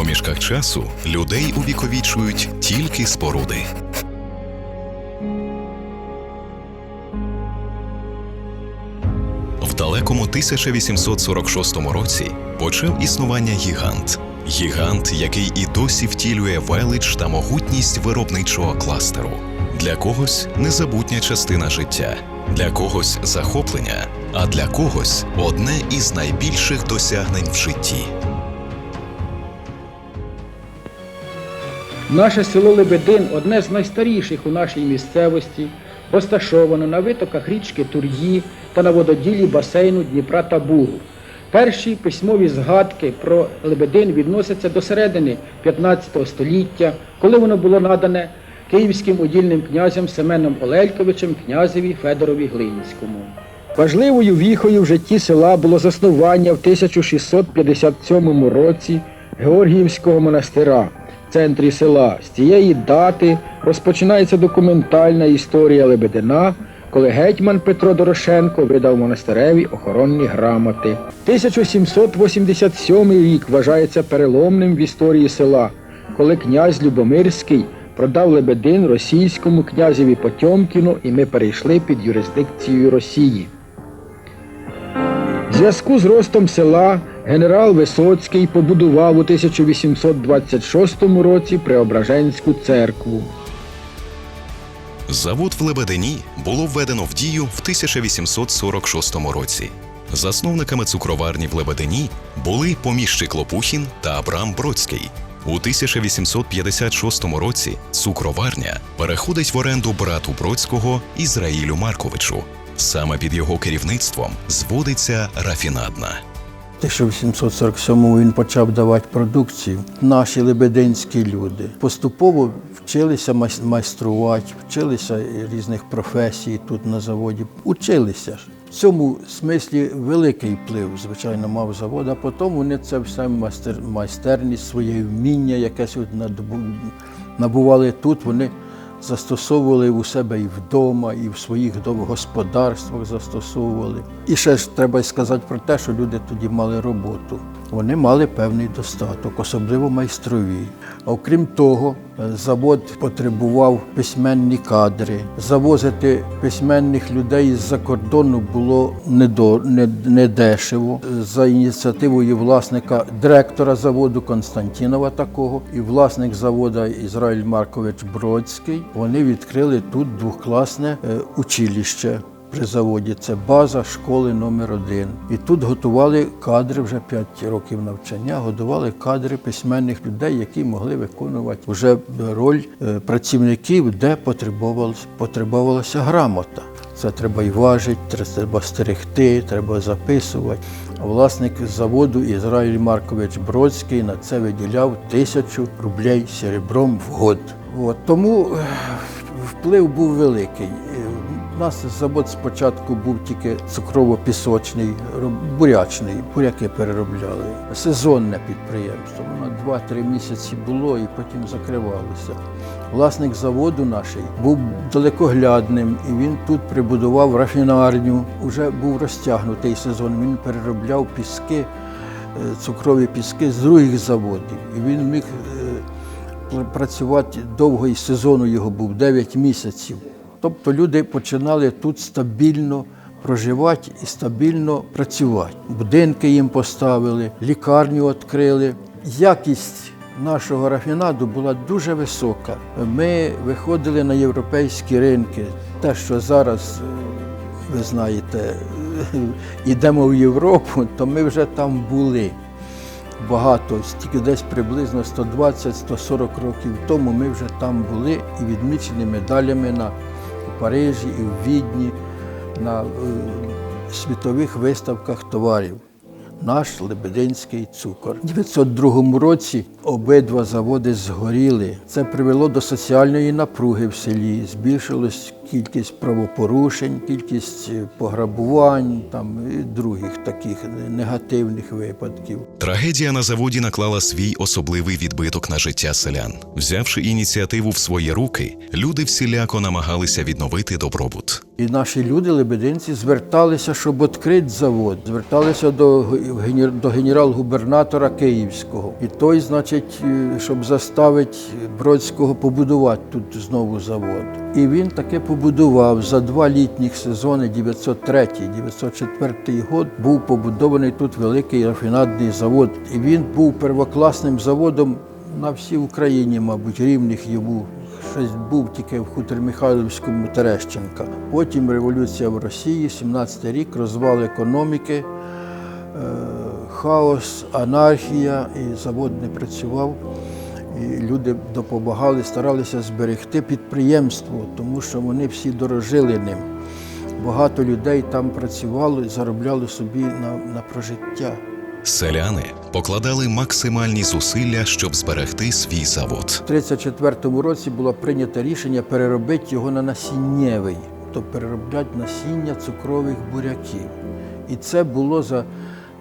домішках часу людей увіковічують тільки споруди. В далекому 1846 році почав існування гігант. Гігант, який і досі втілює велич та могутність виробничого кластеру. Для когось незабутня частина життя, для когось захоплення, а для когось одне із найбільших досягнень в житті. Наше село Лебедин одне з найстаріших у нашій місцевості, розташовано на витоках річки Тур'ї та на вододілі басейну Дніпра та Бугу. Перші письмові згадки про Лебедин відносяться до середини 15 століття, коли воно було надане київським удільним князем Семеном Олельковичем князеві Федорові Глинському. Важливою віхою в житті села було заснування в 1657 році Георгіївського монастира центрі села. З цієї дати розпочинається документальна історія Лебедина, коли гетьман Петро Дорошенко видав монастиреві охоронні грамоти. 1787 рік вважається переломним в історії села, коли князь Любомирський продав Лебедин російському князеві Потьомкіну, і ми перейшли під юрисдикцією Росії. В зв'язку з ростом села генерал Висоцький побудував у 1826 році Преображенську церкву. Завод в Лебедині було введено в дію в 1846 році. Засновниками цукроварні в Лебедині були поміщик Лопухін та Абрам Бродський. У 1856 році цукроварня переходить в оренду брату Бродського Ізраїлю Марковичу. Саме під його керівництвом зводиться рафінадна. 1847 він почав давати продукцію. Наші лебединські люди поступово вчилися майс- майструвати, вчилися різних професій тут на заводі. Училися ж. В цьому смислі великий вплив, звичайно, мав завод, а потім вони це все майстер, майстерність, своє вміння, якесь набували тут. Вони застосовували у себе і вдома, і в своїх домогосподарствах застосовували. І ще ж треба сказати про те, що люди тоді мали роботу. Вони мали певний достаток, особливо майстрові. Окрім того, завод потребував письменні кадри. Завозити письменних людей з-за кордону було недешево. За ініціативою власника директора заводу Константінова такого і власник заводу Ізраїль Маркович Бродський, вони відкрили тут двохкласне е, училище при заводі. Це база школи номер один. І тут готували кадри вже 5 років навчання, готували кадри письменних людей, які могли виконувати вже роль е, працівників, де потребувалась- потребувалася грамота. Це треба і важити, треба стерегти, треба записувати. Власник заводу Ізраїль Маркович Бродський на це виділяв тисячу рублей серебром в год. От. Тому е, вплив був великий. У нас завод спочатку був тільки цукрово-пісочний, бурячний, буряки переробляли. Сезонне підприємство. Воно 2-3 місяці було і потім закривалося. Власник заводу наш був далекоглядним, і він тут прибудував рафінарню. Уже був розтягнутий сезон. Він переробляв піски, е, цукрові піски з других заводів. І він міг е, працювати довго і сезону його був 9 місяців. Тобто люди починали тут стабільно проживати і стабільно працювати. Будинки їм поставили, лікарню відкрили. Якість нашого рафінаду була дуже висока. Ми виходили на європейські ринки. Те, що зараз, е, ви знаєте, йдемо в Європу, то ми вже там були багато, стільки десь приблизно 120-140 років тому ми вже там були і відмічені медалями на Парижі і в Відні, на е, світових виставках товарів. Наш лебединський цукор. У 1902 році обидва заводи згоріли. Це привело до соціальної напруги в селі. Збільшилась кількість правопорушень, кількість е, пограбувань там, і других таких негативних випадків. Трагедія на заводі наклала свій особливий відбиток на життя селян. Взявши ініціативу в свої руки, люди всіляко намагалися відновити добробут. І наші люди, лебединці, зверталися, щоб відкрити завод, зверталися до, до генерал-губернатора Київського. І той, значить, е, щоб заставити Бродського побудувати тут знову завод. І він таке побудував за два літніх сезони 903-904 год був побудований тут великий рафінадний завод. І він був первокласним заводом на всій Україні, мабуть, рівних йому Щось був тільки в хутор Михайлівському Терещенка. Потім революція в Росії, 17-й рік, розвал економіки, е, хаос, анархія, і завод не працював. І люди допомагали, старалися зберегти підприємство, тому що вони всі дорожили ним. Багато людей там працювало і заробляли собі на, на прожиття. Селяни покладали максимальні зусилля, щоб зберегти свій завод. У 1934 році було прийнято рішення переробити його на насіннєвий, тобто переробляти насіння цукрових буряків. І це було за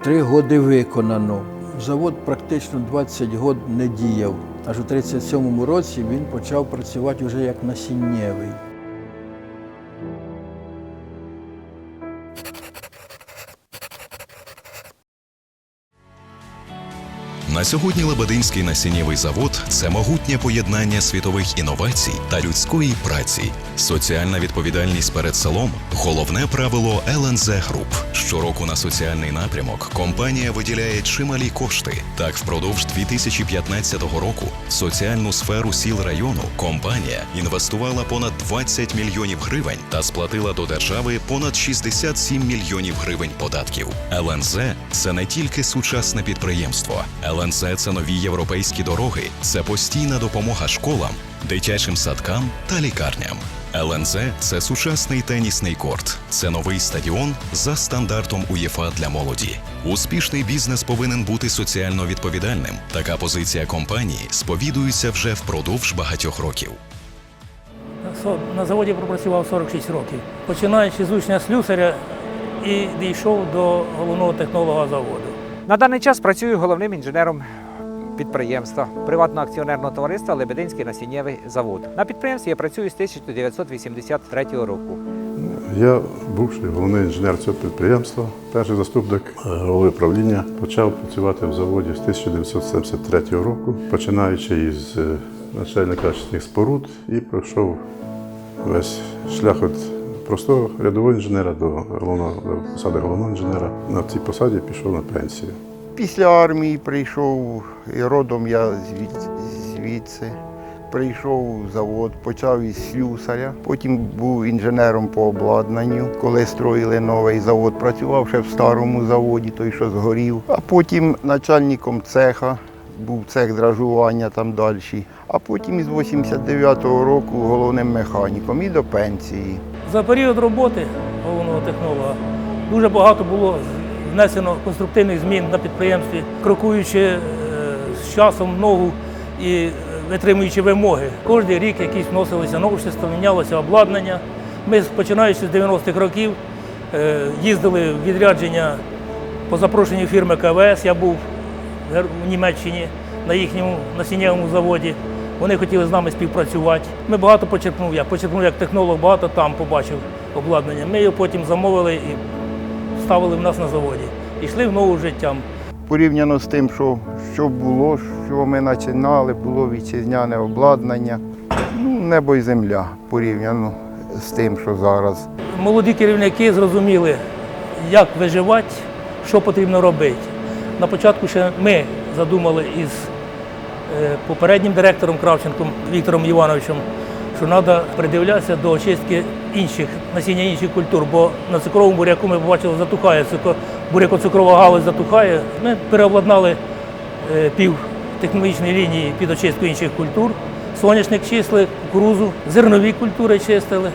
три роки виконано. Завод практично 20 років не діяв. Аж у 1937 році він почав працювати вже як насіннєвий. На сьогодні Лебединський насіннєвий завод це могутнє поєднання світових інновацій та людської праці. Соціальна відповідальність перед селом головне правило ЛНЗ Груп. Щороку на соціальний напрямок компанія виділяє чималі кошти. Так, впродовж 2015 року в соціальну сферу сіл району компанія інвестувала понад 20 мільйонів гривень та сплатила до держави понад 67 мільйонів гривень податків. ЛНЗ це не тільки сучасне підприємство. ЛНЗ це нові європейські дороги, це постійна допомога школам, дитячим садкам та лікарням. ЛНЗ це сучасний тенісний корт, це новий стадіон за стандартом УЄФА для молоді. Успішний бізнес повинен бути соціально відповідальним. Така позиція компанії сповідується вже впродовж багатьох років. На заводі пропрацював 46 років, починаючи з учня слюсаря і дійшов до головного технолога заводу. На даний час працюю головним інженером підприємства приватного акціонерного товариства Лебединський насіннєвий завод. На підприємстві я працюю з 1983 року. Я бувший головний інженер цього підприємства, перший заступник голови правління. Почав працювати в заводі з 1973 року, починаючи із е, начальника очисних споруд і пройшов весь шлях від простого рядового інженера до головного посади головного інженера. На цій посаді пішов на пенсію. Після армії прийшов, і родом я звід- звідси. Прийшов в завод, почав із слюсаря, потім був інженером по обладнанню. Коли строїли новий завод, працював ще в старому заводі, той, що згорів. А потім начальником цеха, був цех дражування там далі. А потім із 89-го року головним механіком і до пенсії. За період роботи головного технолога дуже багато було внесено конструктивних змін на підприємстві, крокуючи е, з часом ногу і е, витримуючи вимоги. Кожен рік якісь вносилися новшества, мінялося обладнання. Ми, починаючи з 90-х років, е, їздили в відрядження по запрошенню фірми КВС. Я був в Німеччині на їхньому насіннєвому заводі. Вони хотіли з нами співпрацювати. Ми багато почерпнув. Я почерпнув як технолог, багато там побачив обладнання. Ми його потім замовили і ставили в нас на заводі. І йшли в нову життя. Порівняно з тим, що, що було, що ми починали, було вітчизняне обладнання. Ну, небо і земля порівняно з тим, що зараз. Молоді керівники зрозуміли, як виживати, що потрібно робити. На початку ще ми задумали із попереднім директором Кравченком Віктором Івановичем, що треба придивлятися до очистки інших насіння інших культур, бо на цукровому буряку ми побачили, затухає цукро, буряко-цукрова галузь затухає. Ми переобладнали е, пів технологічної лінії під очистку інших культур. Соняшник числи, кукурузу, зернові культури чистили.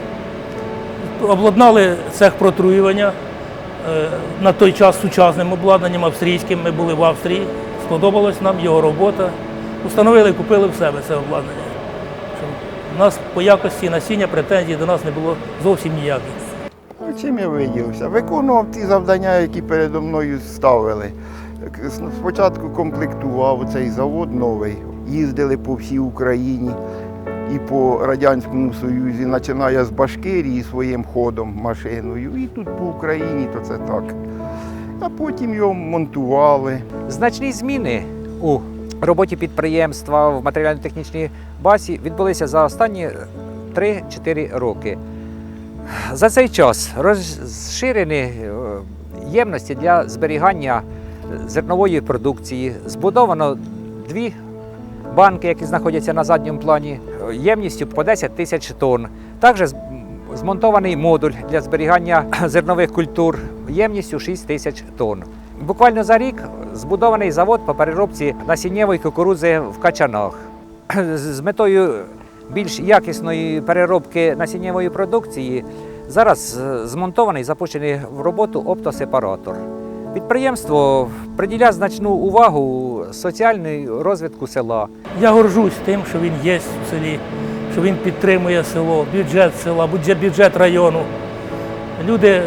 Обладнали цех протруювання е, на той час сучасним обладнанням австрійським. Ми були в Австрії. Сподобалась нам його робота. Установили і купили в себе це обладнання. У нас по якості насіння претензій до нас не було зовсім ніяких. Чим я виділився? Виконував ті завдання, які передо мною ставили. Спочатку комплектував цей завод новий, їздили по всій Україні і по Радянському Союзі, починає з Башкирії своїм ходом машиною, і тут по Україні, то це так. А потім його монтували. Значні зміни у роботі підприємства в матеріально-технічній базі відбулися за останні 3-4 роки. За цей час розширені е, ємності для зберігання зернової продукції, збудовано дві банки, які знаходяться на задньому плані, е, ємністю по 10 тисяч тонн. Також змонтований модуль для зберігання зернових культур ємністю 6 тисяч тонн. Буквально за рік збудований завод по переробці насіннєвої кукурудзи в Качанах. З метою більш якісної переробки насіннєвої продукції зараз е, змонтований запущений в роботу оптосепаратор. Підприємство приділяє значну увагу соціальній розвитку села. Я горжусь тим, що він є в селі, що він підтримує село, бюджет села, бюджет району. Люди,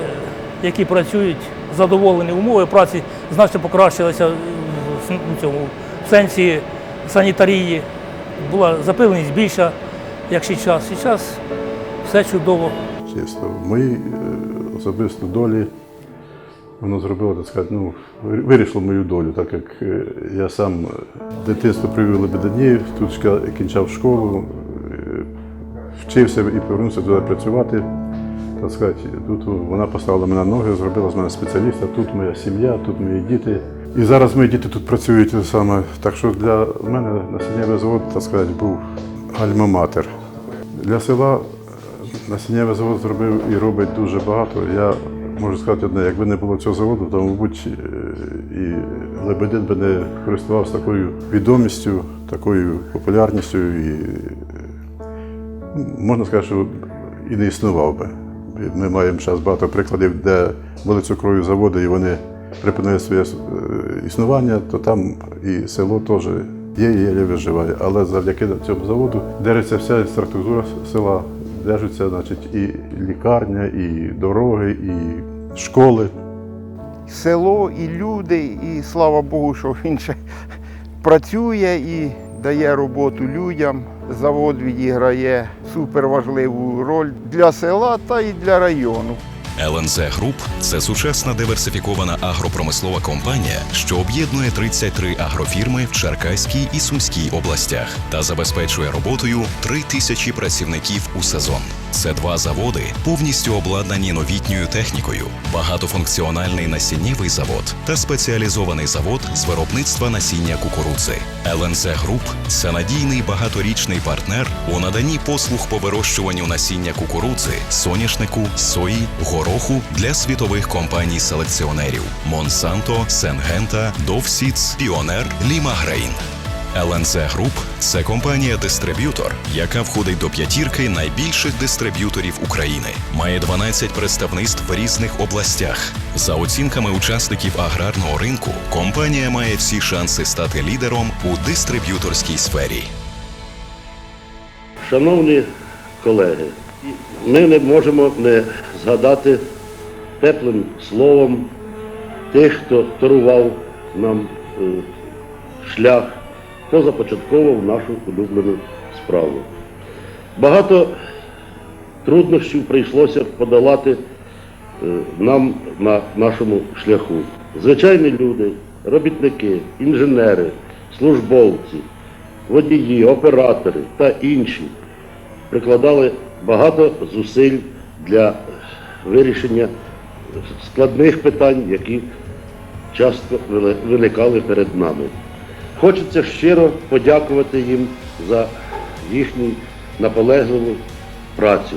які працюють, задоволені умови праці, значно покращилися в цьому в сенсі санітарії. Була запиленість більша, як. І час все чудово. Чисто. В моїй е, особисто долі воно зробило, так сказати, ну, вирішило мою долю, так як е, я сам е, дитинство привів у Лебедині, тут кінчав школу, вчився і повернувся туди працювати. Так сказати, тут вона поставила мене на ноги, зробила з мене спеціаліста, тут моя сім'я, тут мої діти. І зараз мої діти тут працюють саме. Так що для мене насіннєвий завод, так сказати, був альма-матер. Для села насіннєвий завод зробив і робить дуже багато. Я можу сказати одне, якби не було цього заводу, то, мабуть, е, і Лебедин би не користувався такою відомістю, такою популярністю і е, можна сказати, що і не існував би. Ми маємо зараз багато прикладів, де були цукрові заводи, і вони припинили своє е, існування, то там і село теж є і єлі виживає. Але завдяки цьому заводу держиться вся структура села, держиться значить, і лікарня, і дороги, і школи. Село і люди, і слава Богу, що він ще працює і дає роботу людям. Завод відіграє суперважливу роль для села та і для району. ЛНЗ Груп це сучасна диверсифікована агропромислова компанія, що об'єднує 33 агрофірми в Черкаській і Сумській областях та забезпечує роботою 3 тисячі працівників у сезон. Це два заводи, повністю обладнані новітньою технікою, багатофункціональний насіннєвий завод та спеціалізований завод з виробництва насіння кукурудзи. ЛНЗ Груп це надійний багаторічний партнер у наданні послуг по вирощуванню насіння кукурудзи, соняшнику, сої, гороху для світових компаній-селекціонерів Монсанто, Сенгента, Довсіц, Піонер, Лімагрейн. ЛНЦ Груп це компанія-дистриб'ютор, яка входить до п'ятірки найбільших дистриб'юторів України. Має 12 представництв в різних областях. За оцінками учасників аграрного ринку, компанія має всі шанси стати лідером у дистриб'юторській сфері. Шановні колеги, ми не можемо не згадати теплим словом тих, хто торував нам е, шлях, хто започатковував нашу улюблену справу. Багато труднощів прийшлося подолати е, нам на нашому шляху. Звичайні люди, робітники, інженери, службовці, водії, оператори та інші прикладали багато зусиль для вирішення складних питань, які часто виникали перед нами. Хочеться щиро подякувати їм за їхню наполегливу працю.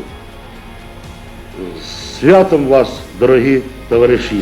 З Святом вас, дорогі товариші!